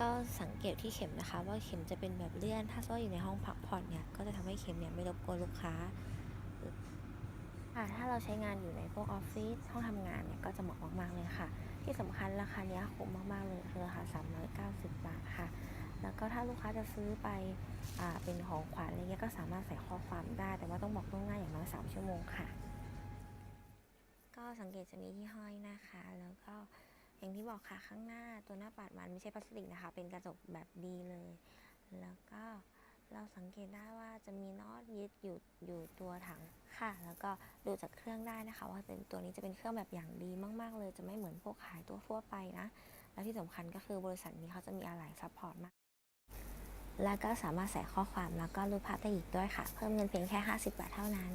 ก็สังเกตที่เข็มนะคะ ว่าเข็มจะเป็นแบบเลื่อน ถ้าว่าอยู่ในห้องพักผ่อนเนี่ย ก็จะทำให้เข็มเนี่ยไม่รบกวนลูกค้าค่ะถ้าเราใช้งานอยู่ในพวกออฟฟิศห้องทำงานเนี่ยก็จะเหมาะมากๆเลยค่ะ ที่สำคัญราคาเนี้ยคุ้มมากๆเลยคือราคา390 บาทค่ะ แล้วก็ถ้าลูกค้าจะซื้อไปอ่าเป็นของขวัญอะไรเงี้ยก็สามารถใส่ข้อความได้ แต่ว่าต้องบอกล่วงหน้าอย่างน้อย3ชั่วโมงค่ะ ก็สังเกตจะมีที่ห้อยนะคะ แล้วก็ อย่างที่บอกค่ะข้างหน้าตัวหน้าปัดมันไม่ใช่พลาสติกนะคะ เป็นกระจกแบบดีเลย แล้วก็เราสังเกตได้ว่าจะมีน็อตยึดอยู่อยู่ตัวถังค่ะ แล้วก็ดูจากเครื่องได้นะคะ ว่าเป็นตัวนี้จะเป็นเครื่องแบบอย่างดีมาก ๆ เลย จะไม่เหมือนพวกขายตัวทั่วไปนะ และที่สำคัญก็คือบริษัทนี้เขาจะมีอะไหล่ซัพพอร์ตมาก แล้วก็สามารถใส่ข้อความแล้วก็รูปภาพได้อีกด้วยค่ะ เพิ่มเงินเพียงแค่ 50 บาทเท่านั้น